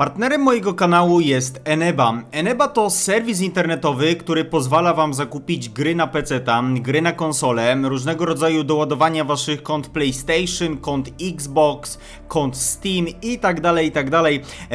Partnerem mojego kanału jest Eneba. Eneba to serwis internetowy, który pozwala Wam zakupić gry na PC, gry na konsolę, różnego rodzaju doładowania Waszych kont PlayStation, kont Xbox, kont Steam i tak dalej, i tak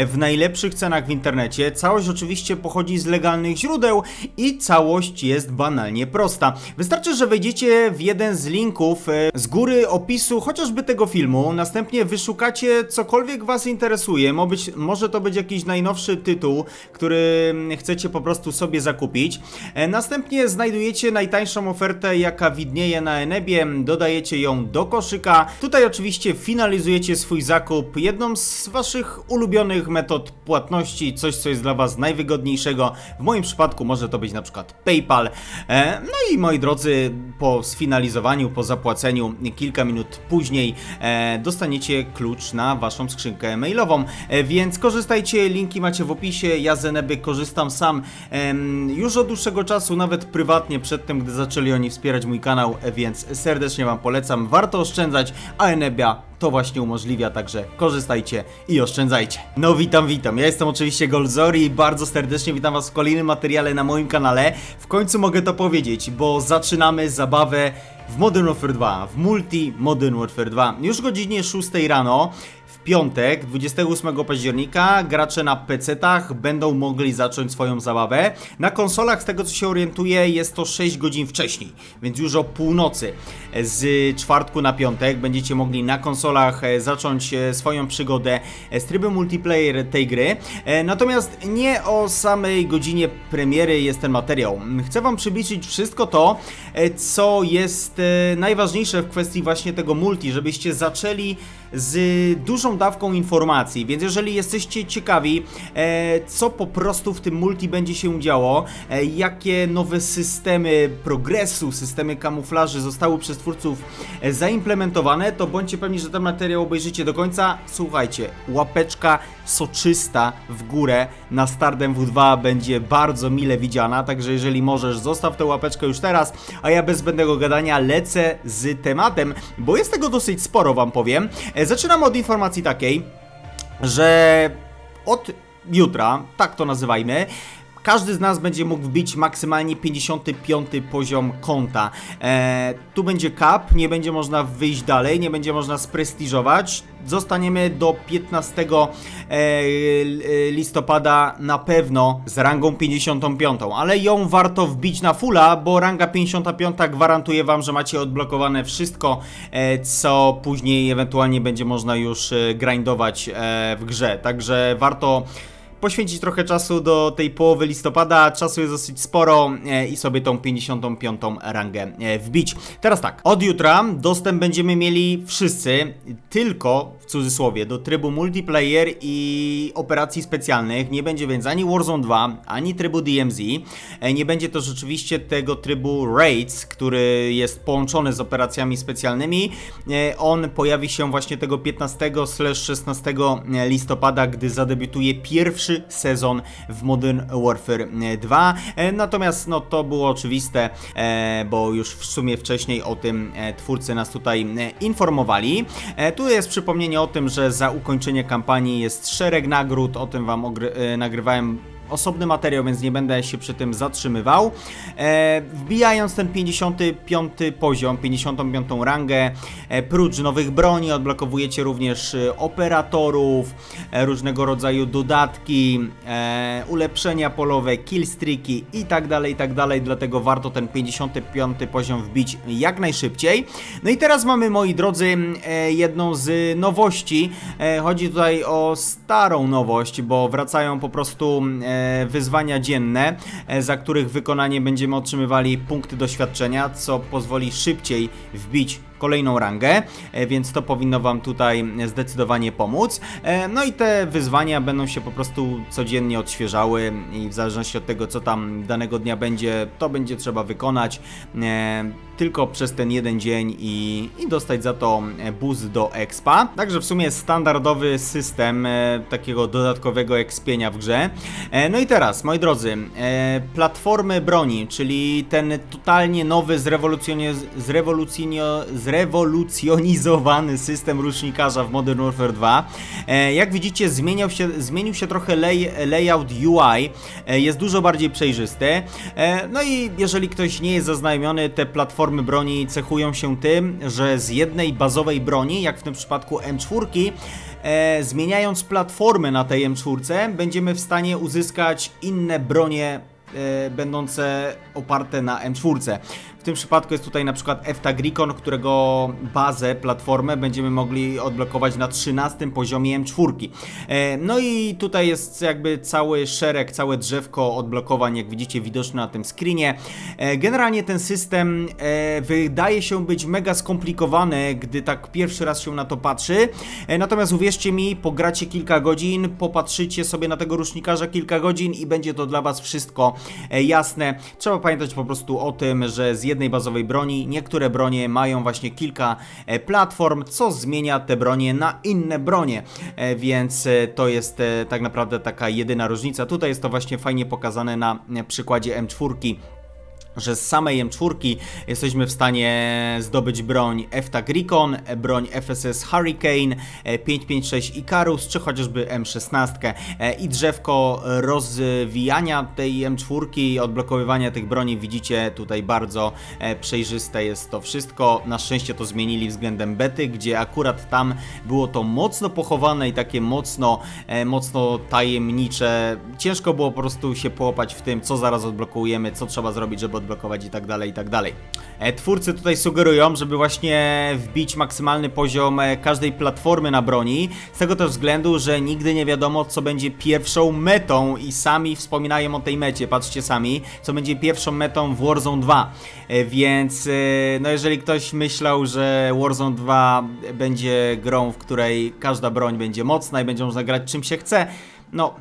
w najlepszych cenach w internecie. Całość oczywiście pochodzi z legalnych źródeł i całość jest banalnie prosta. Wystarczy, że wejdziecie w jeden z linków e, z góry opisu chociażby tego filmu, następnie wyszukacie cokolwiek Was interesuje, może to być jakiś najnowszy tytuł, który chcecie po prostu sobie zakupić. E, Następnie znajdujecie najtańszą ofertę, jaka widnieje na Enebie, dodajecie ją do koszyka. Tutaj oczywiście finalizujecie swój zakup jedną z Waszych ulubionych metod płatności, coś co jest dla Was najwygodniejszego. W moim przypadku może to być na przykład PayPal. E, No i moi drodzy, po sfinalizowaniu, po zapłaceniu kilka minut później e, dostaniecie klucz na Waszą skrzynkę mailową. Więc korzystajcie, linki macie w opisie. Ja z Eneby korzystam sam em, już od dłuższego czasu, nawet prywatnie przed tym, gdy zaczęli oni wspierać mój kanał, więc serdecznie Wam polecam. Warto oszczędzać, a Enebia to właśnie umożliwia, także korzystajcie i oszczędzajcie. No witam, witam. Ja jestem oczywiście Golzori i bardzo serdecznie witam Was w kolejnym materiale na moim kanale. W końcu mogę to powiedzieć, bo zaczynamy zabawę w Modern Warfare 2, w Multi Modern Warfare 2. Już godzinie 6 rano piątek, 28 października, gracze na PC-tach będą mogli zacząć swoją zabawę. Na konsolach, z tego co się orientuję, jest to 6 godzin wcześniej, więc już o północy z czwartku na piątek będziecie mogli na konsolach e, zacząć e, swoją przygodę e, z trybem multiplayer tej gry. Natomiast nie o samej godzinie premiery jest ten materiał. Chcę Wam przybliżyć wszystko to, co jest najważniejsze w kwestii właśnie tego multi, żebyście zaczęli z dużą dawką informacji, więc jeżeli jesteście ciekawi, e, co po prostu w tym multi będzie się działo, e, jakie nowe systemy progresu, systemy kamuflaży zostały przez twórców e, zaimplementowane, to bądźcie pewni, że ten materiał obejrzycie do końca. Słuchajcie, łapeczka soczysta w górę na start MW2 będzie bardzo mile widziana, także jeżeli możesz, zostaw tę łapeczkę już teraz, a ja bez zbędnego gadania lecę z tematem, bo jest tego dosyć sporo, wam powiem. E, Zaczynam od informacji takiej, że od jutra, tak to nazywajmy, każdy z nas będzie mógł wbić maksymalnie 55 poziom konta. E, tu będzie cap, nie będzie można wyjść dalej, nie będzie można sprestiżować. Zostaniemy do 15 e, e, listopada na pewno z rangą 55, ale ją warto wbić na fulla, bo ranga 55 gwarantuje wam, że macie odblokowane wszystko, co później ewentualnie będzie można już grindować w grze. Także warto poświęcić trochę czasu do tej połowy listopada. Czasu jest dosyć sporo e, i sobie tą 55. rangę e, wbić. Teraz tak, od jutra dostęp będziemy mieli wszyscy, tylko w cudzysłowie, do trybu multiplayer i operacji specjalnych. Nie będzie więc ani Warzone 2, ani trybu DMZ. E, Nie będzie też oczywiście tego trybu Raids, który jest połączony z operacjami specjalnymi. On pojawi się właśnie tego 15-16 listopada, gdy zadebiutuje pierwszy sezon w Modern Warfare 2. E, Natomiast no to było oczywiste, e, bo już w sumie wcześniej o tym e, twórcy nas tutaj informowali. Tu jest przypomnienie o tym, że za ukończenie kampanii jest szereg nagród, o tym wam nagrywałem osobny materiał, więc nie będę się przy tym zatrzymywał. E, wbijając ten 55 poziom, 55 rangę, e, prócz nowych broni odblokowujecie również e, operatorów, e, różnego rodzaju dodatki, e, ulepszenia polowe, killstreaki i tak dalej, i tak dalej, dlatego warto ten 55 poziom wbić jak najszybciej. No i teraz mamy, moi drodzy, e, jedną z nowości. E, chodzi tutaj o starą nowość, bo wracają po prostu e, wyzwania dzienne, e, za których wykonanie będziemy otrzymywali punkty doświadczenia, co pozwoli szybciej wbić kolejną rangę, e, więc to powinno Wam tutaj zdecydowanie pomóc. E, No i te wyzwania będą się po prostu codziennie odświeżały i w zależności od tego, co tam danego dnia będzie, to będzie trzeba wykonać e, tylko przez ten jeden dzień i, i dostać za to boost do expa. Także w sumie standardowy system takiego dodatkowego expienia w grze. No i teraz, moi drodzy, platformy broni, czyli ten totalnie nowy, zrewolucjonio, zrewolucjonio, zrewolucjonizowany system rusznikarza w Modern Warfare 2. E, jak widzicie, zmieniał się, zmienił się trochę lay, layout UI, e, jest dużo bardziej przejrzysty. E, no i jeżeli ktoś nie jest zaznajomiony, te platformy broni cechują się tym, że z jednej bazowej broni, jak w tym przypadku M4, e, zmieniając platformę na tej M4, będziemy w stanie uzyskać inne bronie e, będące oparte na M4. W tym przypadku jest tutaj na przykład EFTA Gricon, którego bazę, platformę będziemy mogli odblokować na 13 poziomie M4. E, No i tutaj jest jakby cały szereg, całe drzewko odblokowań, jak widzicie widoczne na tym screenie. E, Generalnie ten system e, wydaje się być mega skomplikowany, gdy tak pierwszy raz się na to patrzy. Natomiast uwierzcie mi, pogracie kilka godzin, popatrzycie sobie na tego rusznikarza kilka godzin i będzie to dla Was wszystko jasne. Trzeba pamiętać po prostu o tym, że z jednej bazowej broni niektóre bronie mają właśnie kilka e, platform, co zmienia te bronie na inne bronie. E, Więc e, to jest tak naprawdę taka jedyna różnica. Tutaj jest to właśnie fajnie pokazane na przykładzie M4 że z samej M4 jesteśmy w stanie zdobyć broń EFTA Gricon, broń FSS Hurricane, e, 556 Icarus, czy chociażby M16 E, i drzewko rozwijania tej M4, odblokowywania tych broni widzicie tutaj bardzo e, przejrzyste jest to wszystko. Na szczęście to zmienili względem bety, gdzie akurat tam było to mocno pochowane i takie mocno, e, mocno tajemnicze. Ciężko było po prostu się połapać w tym, co zaraz odblokujemy, co trzeba zrobić, żeby odblokować i tak dalej, i tak dalej. E, Twórcy tutaj sugerują, żeby właśnie wbić maksymalny poziom e, każdej platformy na broni, z tego też względu, że nigdy nie wiadomo, co będzie pierwszą metą i sami wspominają o tej mecie, patrzcie sami, co będzie pierwszą metą w Warzone 2. E, Więc, no jeżeli ktoś myślał, że Warzone 2 będzie grą, w której każda broń będzie mocna i będzie można grać czym się chce, no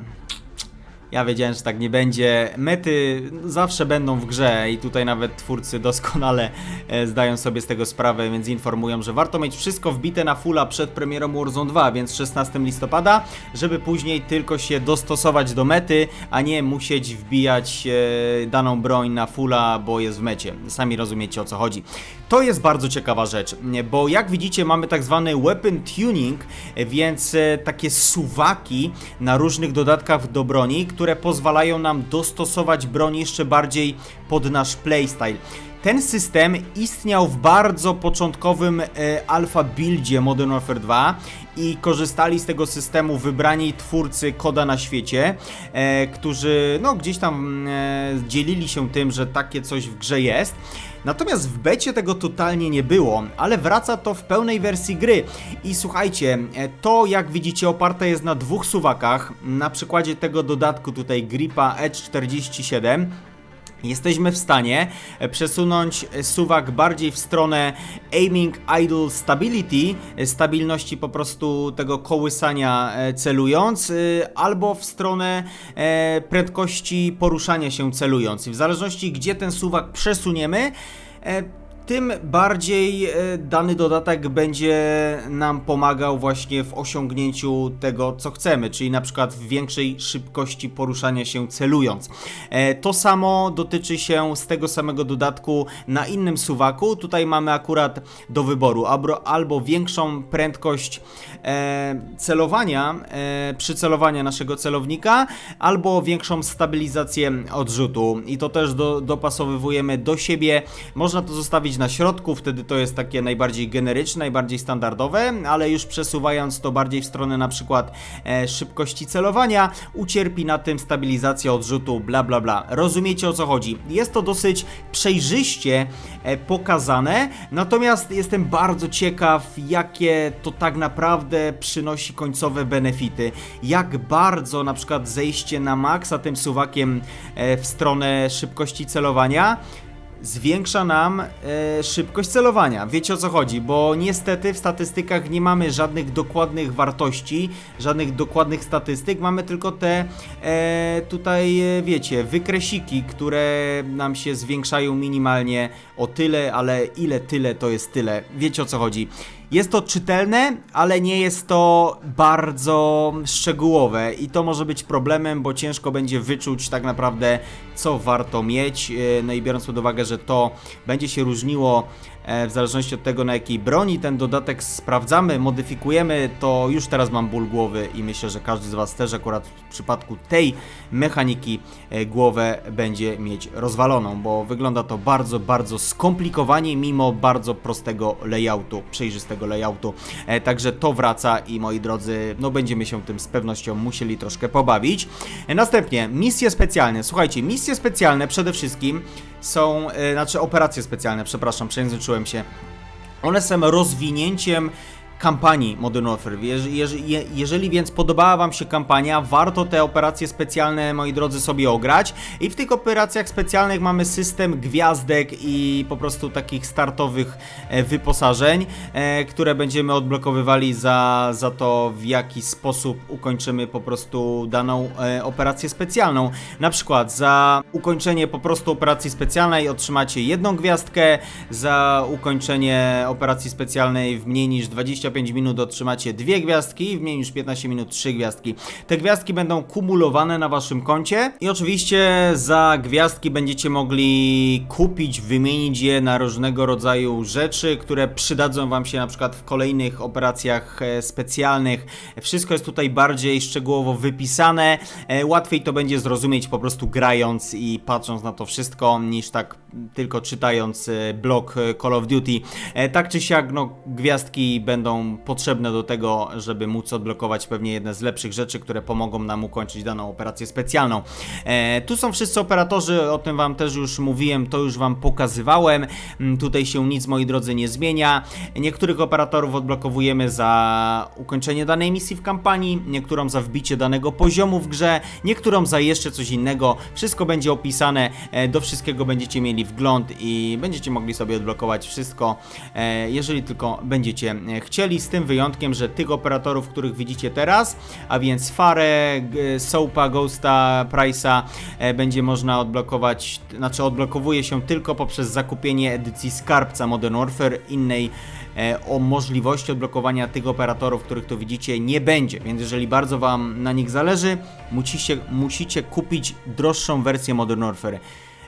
ja wiedziałem, że tak nie będzie. Mety zawsze będą w grze i tutaj nawet twórcy doskonale e, zdają sobie z tego sprawę, więc informują, że warto mieć wszystko wbite na fulla przed premierą Warzone 2, więc 16 listopada, żeby później tylko się dostosować do mety, a nie musieć wbijać e, daną broń na fulla, bo jest w mecie. Sami rozumiecie o co chodzi. To jest bardzo ciekawa rzecz, bo jak widzicie mamy tak zwany weapon tuning, więc e, takie suwaki na różnych dodatkach do broni, które pozwalają nam dostosować broń jeszcze bardziej pod nasz playstyle. Ten system istniał w bardzo początkowym e, alfa buildzie Modern Warfare 2 i korzystali z tego systemu wybrani twórcy koda na świecie, e, którzy no gdzieś tam e, dzielili się tym, że takie coś w grze jest. Natomiast w becie tego totalnie nie było, ale wraca to w pełnej wersji gry. I słuchajcie, e, to jak widzicie oparte jest na dwóch suwakach. Na przykładzie tego dodatku tutaj Gripa Edge 47 Jesteśmy w stanie e, przesunąć e, suwak bardziej w stronę aiming idle stability, e, stabilności po prostu tego kołysania celując, albo w stronę prędkości poruszania się celując. I w zależności gdzie ten suwak przesuniemy, tym bardziej e, dany dodatek będzie nam pomagał właśnie w osiągnięciu tego, co chcemy, czyli na przykład w większej szybkości poruszania się celując. E, To samo dotyczy się z tego samego dodatku na innym suwaku. Tutaj mamy akurat do wyboru albo, większą prędkość e, celowania, przycelowania naszego celownika, albo większą stabilizację odrzutu. I to też do, dopasowujemy do siebie. Można to zostawić na środku, wtedy to jest takie najbardziej generyczne, najbardziej standardowe, ale już przesuwając to bardziej w stronę na przykład e, szybkości celowania, ucierpi na tym stabilizacja odrzutu, bla bla bla. Rozumiecie o co chodzi? Jest to dosyć przejrzyście e, pokazane, natomiast jestem bardzo ciekaw, jakie to tak naprawdę przynosi końcowe benefity. Jak bardzo na przykład zejście na maksa tym suwakiem e, w stronę szybkości celowania zwiększa nam e, szybkość celowania. Wiecie o co chodzi, bo niestety w statystykach nie mamy żadnych dokładnych wartości, żadnych dokładnych statystyk, mamy tylko te e, tutaj, e, wiecie, wykresiki, które nam się zwiększają minimalnie o tyle, ale ile tyle to jest tyle. Wiecie o co chodzi. Jest to czytelne, ale nie jest to bardzo szczegółowe i to może być problemem, bo ciężko będzie wyczuć tak naprawdę, co warto mieć. E, No i biorąc pod uwagę, że to będzie się różniło e, w zależności od tego, na jakiej broni ten dodatek sprawdzamy, modyfikujemy, to już teraz mam ból głowy i myślę, że każdy z Was też akurat w przypadku tej mechaniki e, głowę będzie mieć rozwaloną, bo wygląda to bardzo, bardzo skomplikowanie, mimo bardzo prostego layoutu, przejrzystego layoutu. Także to wraca i moi drodzy, no będziemy się tym z pewnością musieli troszkę pobawić. Następnie misje specjalne. Słuchajcie, misje specjalne przede wszystkim są, e, znaczy operacje specjalne, przepraszam, przejęzyczyłem się. One są rozwinięciem kampanii Modern Warfare. Jeż- jeż- je- Jeżeli więc podobała Wam się kampania, warto te operacje specjalne, moi drodzy, sobie ograć. I w tych operacjach specjalnych mamy system gwiazdek i po prostu takich startowych e, wyposażeń, e, które będziemy odblokowywali za, za to, w jaki sposób ukończymy po prostu daną e, operację specjalną. Na przykład za ukończenie po prostu operacji specjalnej otrzymacie jedną gwiazdkę, za ukończenie operacji specjalnej w mniej niż 25 minut otrzymacie dwie gwiazdki, w mniej niż 15 minut trzy gwiazdki. Te gwiazdki będą kumulowane na waszym koncie i oczywiście za gwiazdki będziecie mogli kupić, wymienić je na różnego rodzaju rzeczy, które przydadzą wam się na przykład w kolejnych operacjach e, specjalnych. Wszystko jest tutaj bardziej szczegółowo wypisane. E, Łatwiej to będzie zrozumieć po prostu grając i patrząc na to wszystko, niż tak tylko czytając e, blog Call of Duty. Tak czy siak, no, gwiazdki będą potrzebne do tego, żeby móc odblokować pewnie jedne z lepszych rzeczy, które pomogą nam ukończyć daną operację specjalną. E, tu są wszyscy operatorzy, o tym Wam też już mówiłem, to już Wam pokazywałem. Mm, Tutaj się nic, moi drodzy, nie zmienia. Niektórych operatorów odblokowujemy za ukończenie danej misji w kampanii, niektórą za wbicie danego poziomu w grze, niektórą za jeszcze coś innego. Wszystko będzie opisane, e, do wszystkiego będziecie mieli wgląd i będziecie mogli sobie odblokować wszystko, e, jeżeli tylko będziecie e, z tym wyjątkiem, że tych operatorów, których widzicie teraz, a więc Fare, G- Soapa, Ghosta, Price'a, e, będzie można odblokować, znaczy odblokowuje się tylko poprzez zakupienie edycji skarbca Modern Warfare, innej e, o możliwości odblokowania tych operatorów, których tu widzicie, nie będzie, więc jeżeli bardzo Wam na nich zależy, musicie, musicie kupić droższą wersję Modern Warfare.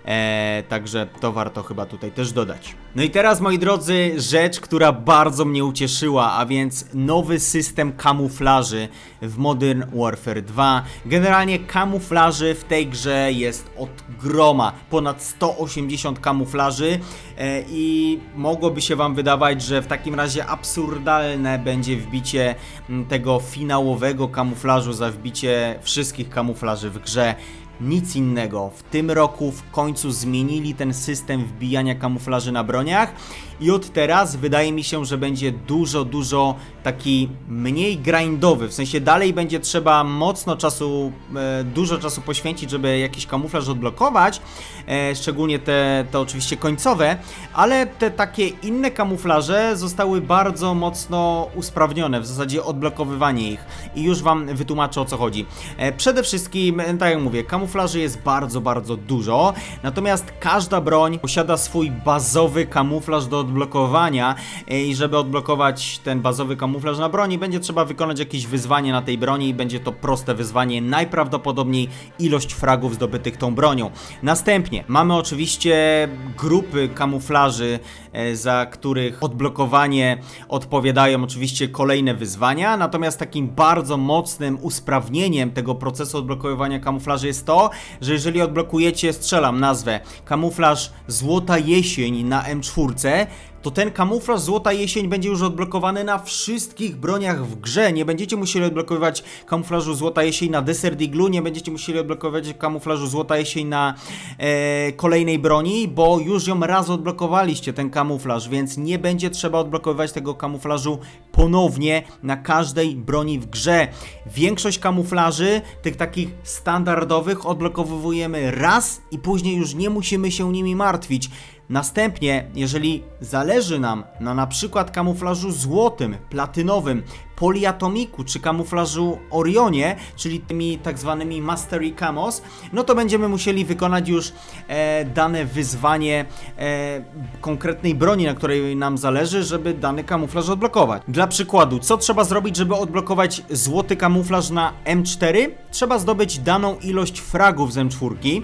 E, także to warto chyba tutaj też dodać. No i teraz, moi drodzy, rzecz, która bardzo mnie ucieszyła, a więc nowy system kamuflaży w Modern Warfare 2. Generalnie kamuflaży w tej grze jest od groma, ponad 180 kamuflaży e, i mogłoby się Wam wydawać, że w takim razie absurdalne będzie wbicie m, tego finałowego kamuflażu za wbicie wszystkich kamuflaży w grze. Nic innego. W tym roku w końcu zmienili ten system wbijania kamuflaży na broniach i od teraz wydaje mi się, że będzie dużo, dużo taki mniej grindowy. W sensie dalej będzie trzeba mocno czasu, e, dużo czasu poświęcić, żeby jakiś kamuflaż odblokować, e, szczególnie te, te oczywiście końcowe, ale te takie inne kamuflaże zostały bardzo mocno usprawnione, w zasadzie odblokowywanie ich i już Wam wytłumaczę o co chodzi. E, przede wszystkim, tak jak mówię, kamuflaży jest bardzo, bardzo dużo, natomiast każda broń posiada swój bazowy kamuflaż do odblokowania e, i żeby odblokować ten bazowy kamuflaż na broni, będzie trzeba wykonać jakieś wyzwanie na tej broni i będzie to proste wyzwanie, najprawdopodobniej ilość fragów zdobytych tą bronią. Następnie mamy oczywiście grupy kamuflaży, e, za których odblokowanie odpowiadają oczywiście kolejne wyzwania, natomiast takim bardzo mocnym usprawnieniem tego procesu odblokowywania kamuflaży jest to, że jeżeli odblokujecie, strzelam nazwę, kamuflaż Złota Jesień na M4, to ten kamuflaż Złota Jesień będzie już odblokowany na wszystkich broniach w grze. Nie będziecie musieli odblokowywać kamuflażu Złota Jesień na Desert Eagle, nie będziecie musieli odblokowywać kamuflażu Złota Jesień na e, kolejnej broni, bo już ją raz odblokowaliście, ten kamuflaż, więc nie będzie trzeba odblokowywać tego kamuflażu ponownie na każdej broni w grze. Większość kamuflaży, tych takich standardowych, odblokowujemy raz i później już nie musimy się nimi martwić. Następnie, jeżeli zależy nam na na przykład kamuflażu złotym, platynowym, poliatomiku czy kamuflażu Orionie, czyli tymi tak zwanymi Mastery Camos, no to będziemy musieli wykonać już e, dane wyzwanie e, konkretnej broni, na której nam zależy, żeby dany kamuflaż odblokować. Dla przykładu, co trzeba zrobić, żeby odblokować złoty kamuflaż na M4? Trzeba zdobyć daną ilość fragów z M4.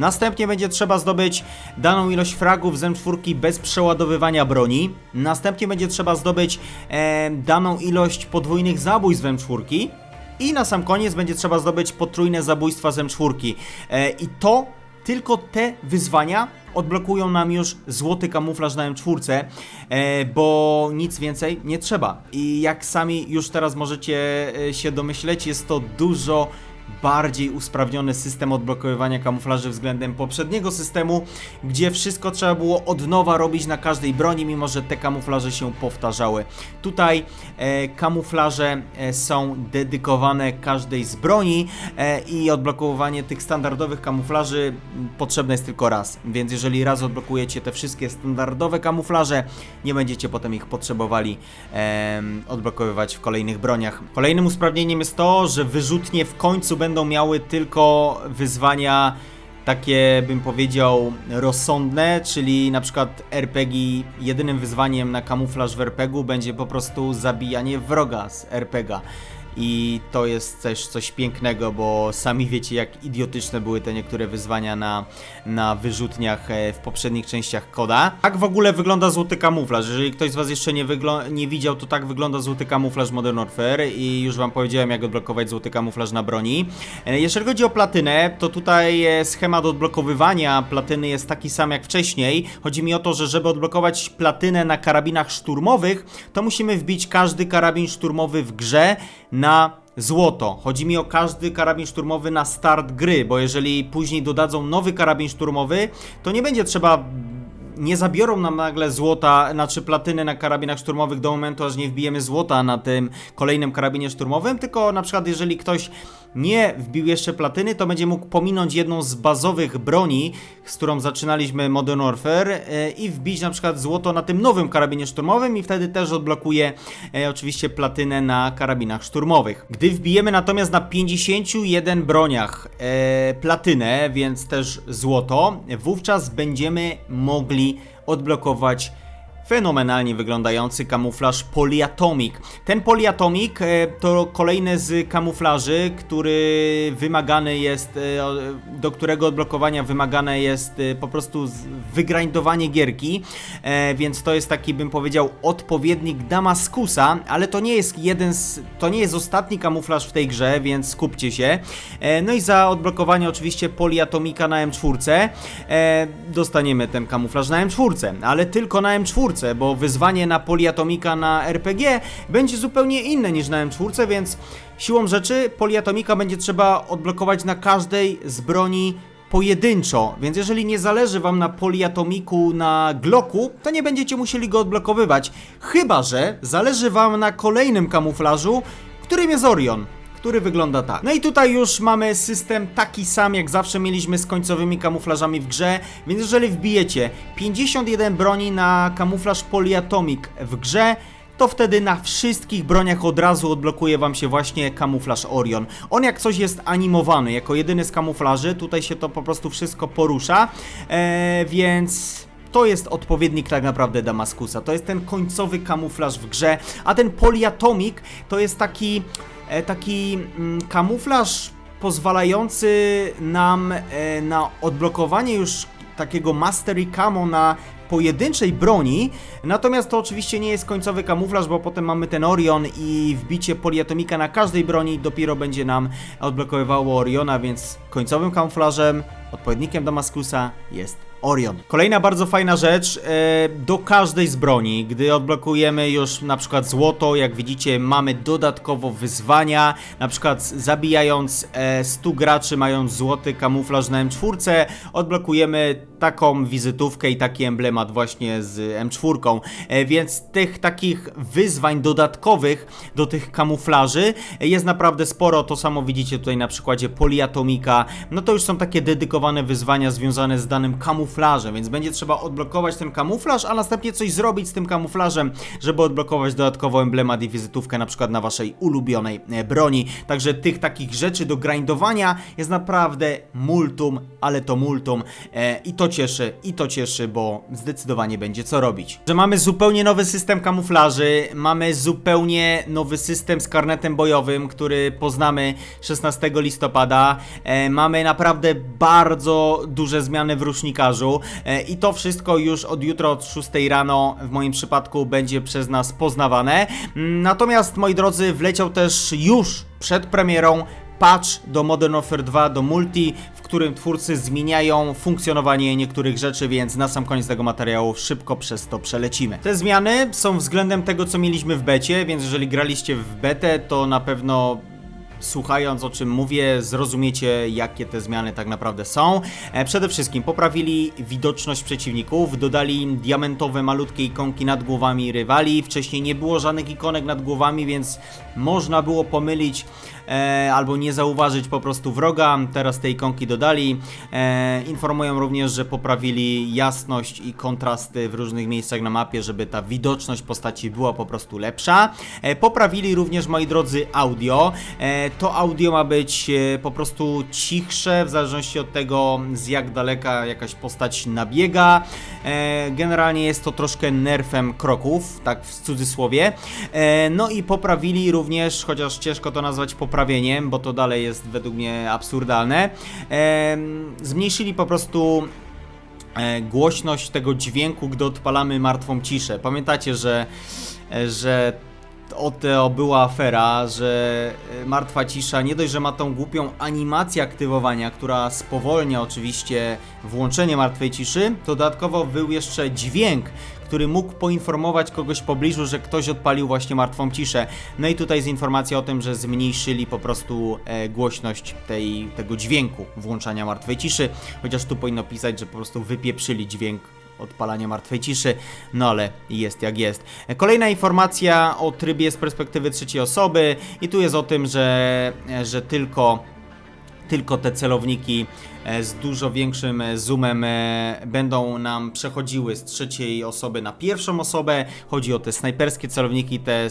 Następnie będzie trzeba zdobyć daną ilość fragów z M4 bez przeładowywania broni. Następnie będzie trzeba zdobyć e, daną ilość podwójnych zabójstw z M4. I na sam koniec będzie trzeba zdobyć potrójne zabójstwa z M4. E, I to tylko te wyzwania odblokują nam już złoty kamuflaż na M4, e, bo nic więcej nie trzeba. I jak sami już teraz możecie e, się domyśleć, jest to dużo bardziej usprawniony system odblokowywania kamuflaży względem poprzedniego systemu, gdzie wszystko trzeba było od nowa robić na każdej broni, mimo że te kamuflaże się powtarzały. Tutaj e, kamuflaże e, są dedykowane każdej z broni e, i odblokowywanie tych standardowych kamuflaży potrzebne jest tylko raz. Więc jeżeli raz odblokujecie te wszystkie standardowe kamuflaże, nie będziecie potem ich potrzebowali em, odblokowywać w kolejnych broniach. Kolejnym usprawnieniem jest to, że wyrzutnie w końcu będą miały tylko wyzwania takie bym powiedział rozsądne, czyli na przykład RPG jedynym wyzwaniem na kamuflaż w RPG będzie po prostu zabijanie wroga z RPG. I to jest też coś pięknego, bo sami wiecie, jak idiotyczne były te niektóre wyzwania na, na wyrzutniach e, w poprzednich częściach koda. Tak w ogóle wygląda złoty kamuflaż. Jeżeli ktoś z Was jeszcze nie, nie widział, to tak wygląda złoty kamuflaż Modern Warfare i już Wam powiedziałem, jak odblokować złoty kamuflaż na broni. E, Jeżeli chodzi o platynę, to tutaj e, schemat odblokowywania platyny jest taki sam jak wcześniej. Chodzi mi o to, że żeby odblokować platynę na karabinach szturmowych, to musimy wbić każdy karabin szturmowy w grze na złoto. Chodzi mi o każdy karabin szturmowy na start gry, bo jeżeli później dodadzą nowy karabin szturmowy, to nie będzie trzeba nie zabiorą nam nagle złota, znaczy platyny na karabinach szturmowych do momentu, aż nie wbijemy złota na tym kolejnym karabinie szturmowym, tylko na przykład jeżeli ktoś nie wbił jeszcze platyny, to będzie mógł pominąć jedną z bazowych broni, z którą zaczynaliśmy Modern Warfare e, i wbić na przykład złoto na tym nowym karabinie szturmowym i wtedy też odblokuje e, oczywiście platynę na karabinach szturmowych. Gdy wbijemy natomiast na 51 broniach e, platynę, więc też złoto, wówczas będziemy mogli odblokować fenomenalnie wyglądający kamuflaż Polyatomic. Ten Polyatomic e, to kolejny z kamuflaży, który wymagany jest, e, do którego odblokowania wymagane jest e, po prostu wygrindowanie gierki, więc to jest taki bym powiedział odpowiednik Damaskusa, ale to nie jest jeden z, to nie jest ostatni kamuflaż w tej grze, więc skupcie się. No i za odblokowanie oczywiście Polyatomika na M4 e, dostaniemy ten kamuflaż na M4, ale tylko na M4, bo wyzwanie na Polyatomika na RPG będzie zupełnie inne niż na M4, więc siłą rzeczy Polyatomika będzie trzeba odblokować na każdej z broni pojedynczo, więc jeżeli nie zależy wam na poliatomiku na Glocku, to nie będziecie musieli go odblokowywać, chyba że zależy wam na kolejnym kamuflażu, którym jest Orion który wygląda tak. No i tutaj już mamy system taki sam, jak zawsze mieliśmy z końcowymi kamuflażami w grze, więc jeżeli wbijecie 51 broni na kamuflaż Polyatomic w grze, to wtedy na wszystkich broniach od razu odblokuje wam się właśnie kamuflaż Orion. On jak coś jest animowany, jako jedyny z kamuflaży, tutaj się to po prostu wszystko porusza, eee, więc... To jest odpowiednik tak naprawdę Damaskusa. To jest ten końcowy kamuflaż w grze, a ten Polyatomic to jest taki taki mm, kamuflaż pozwalający nam e, na odblokowanie już takiego Mastery Camo na pojedynczej broni, natomiast to oczywiście nie jest końcowy kamuflaż, bo potem mamy ten Orion i wbicie poliatomika na każdej broni dopiero będzie nam odblokowywało Oriona, więc końcowym kamuflażem, odpowiednikiem Damaskusa jest Orion. Kolejna bardzo fajna rzecz, e, do każdej z broni, gdy odblokujemy już na przykład złoto, jak widzicie mamy dodatkowo wyzwania, na przykład zabijając e, 100 graczy mając złoty kamuflaż na M4, odblokujemy taką wizytówkę i taki emblemat właśnie z M4, e, więc tych takich wyzwań dodatkowych do tych kamuflaży jest naprawdę sporo, to samo widzicie tutaj na przykładzie Poliatomika, no to już są takie dedykowane wyzwania związane z danym kamuflażem, kamuflażem, więc będzie trzeba odblokować ten kamuflaż, a następnie coś zrobić z tym kamuflażem, żeby odblokować dodatkowo emblemat i wizytówkę na przykład na waszej ulubionej e, broni. Także tych takich rzeczy do grindowania jest naprawdę multum, ale to multum e, i to cieszy, i to cieszy, bo zdecydowanie będzie co robić. Że mamy zupełnie nowy system kamuflaży, mamy zupełnie nowy system z karnetem bojowym, który poznamy 16 listopada. E, mamy naprawdę bardzo duże zmiany w rusznikarzu e, i to wszystko już od jutra od 6 rano w moim przypadku będzie przez nas poznawane. Mm, Natomiast moi drodzy, wleciał też już przed premierą patch do Modern Warfare 2, do multi, w którym twórcy zmieniają funkcjonowanie niektórych rzeczy, więc na sam koniec tego materiału szybko przez to przelecimy. Te zmiany są względem tego, co mieliśmy w becie, więc jeżeli graliście w betę, to na pewno słuchając o czym mówię, zrozumiecie jakie te zmiany tak naprawdę są. E, Przede wszystkim poprawili widoczność przeciwników, dodali diamentowe malutkie ikonki nad głowami rywali. Wcześniej nie było żadnych ikonek nad głowami, więc można było pomylić e, albo nie zauważyć po prostu wroga. Teraz te ikonki dodali. E, informują również, że poprawili jasność i kontrasty w różnych miejscach na mapie, żeby ta widoczność postaci była po prostu lepsza. E, poprawili również, moi drodzy, audio. E, to audio ma być e, po prostu cichsze, w zależności od tego, z jak daleka jakaś postać nabiega. E, generalnie jest to troszkę nerfem kroków, tak w cudzysłowie. E, no i poprawili również, chociaż ciężko to nazwać poprawieniem, bo to dalej jest według mnie absurdalne. Zmniejszyli po prostu głośność tego dźwięku, gdy odpalamy martwą ciszę. Pamiętacie, że, że o to była afera, że e, martwa cisza nie dość, że ma tą głupią animację aktywowania, która spowolnia oczywiście włączenie martwej ciszy, to dodatkowo był jeszcze dźwięk, który mógł poinformować kogoś w pobliżu, że ktoś odpalił właśnie martwą ciszę. No i tutaj jest informacja o tym, że zmniejszyli po prostu e, głośność tej, tego dźwięku włączania martwej ciszy, chociaż tu powinno pisać, że po prostu wypieprzyli dźwięk odpalania martwej ciszy, no ale jest jak jest. Kolejna informacja o trybie z perspektywy trzeciej osoby i tu jest o tym, że, że tylko tylko te celowniki z dużo większym e, zoomem e, będą nam przechodziły z trzeciej osoby na pierwszą osobę. Chodzi o te snajperskie celowniki, te,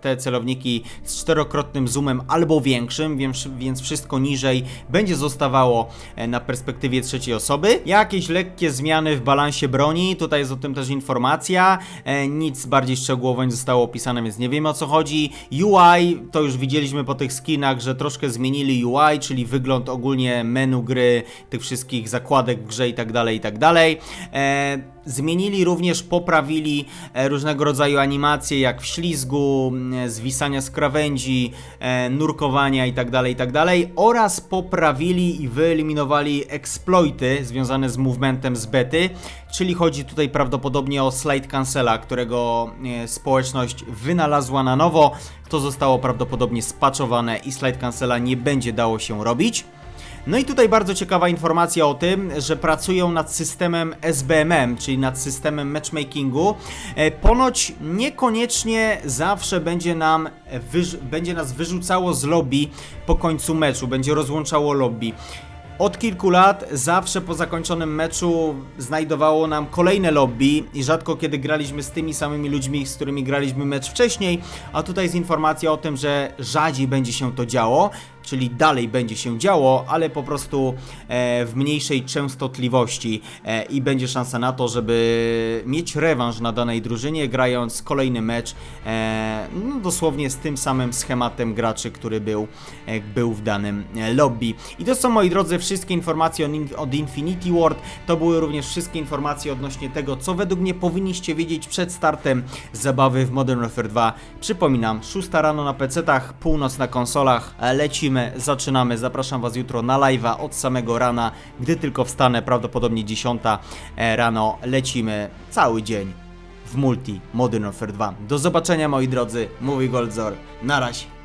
te celowniki z czterokrotnym zoomem albo większym, więc, więc wszystko niżej będzie zostawało e, na perspektywie trzeciej osoby. Jakieś lekkie zmiany w balansie broni, tutaj jest o tym też informacja. E, Nic bardziej szczegółowo nie zostało opisane, więc nie wiemy o co chodzi. UI, to już widzieliśmy po tych skinach, że troszkę zmienili UI, czyli wygląd ogólnie menu gry, tych wszystkich zakładek w grze i tak dalej, i tak dalej. E, zmienili również, poprawili e, różnego rodzaju animacje, jak w ślizgu, zwisania z krawędzi, e, nurkowania i tak dalej, i tak dalej. Oraz poprawili i wyeliminowali exploity związane z movementem z bety, czyli chodzi tutaj prawdopodobnie o slide cancela, którego społeczność wynalazła na nowo. To zostało prawdopodobnie spaczowane i slide cancela nie będzie dało się robić. No i tutaj bardzo ciekawa informacja o tym, że pracują nad systemem SBMM, czyli nad systemem matchmakingu. E, Ponoć niekoniecznie zawsze będzie nam wyrz- będzie nas wyrzucało z lobby po końcu meczu, będzie rozłączało lobby. Od kilku lat zawsze po zakończonym meczu znajdowało nam kolejne lobby i rzadko kiedy graliśmy z tymi samymi ludźmi, z którymi graliśmy mecz wcześniej, a tutaj jest informacja o tym, że rzadziej będzie się to działo, czyli dalej będzie się działo, ale po prostu e, w mniejszej częstotliwości e, i będzie szansa na to, żeby mieć rewanż na danej drużynie, grając kolejny mecz e, no, dosłownie z tym samym schematem graczy, który był, był w danym lobby. I to są moi drodzy wszystkie informacje od, In- od Infinity Ward. To były również wszystkie informacje odnośnie tego, co według mnie powinniście wiedzieć przed startem zabawy w Modern Warfare 2. Przypominam, 6 rano na PC-tach, północ na konsolach. Lecimy, zaczynamy. Zapraszam Was jutro na live'a od samego rana. Gdy tylko wstanę, prawdopodobnie 10 e, rano, lecimy cały dzień w multi Modern Warfare 2. Do zobaczenia moi drodzy, mówi Goldzor. Na razie.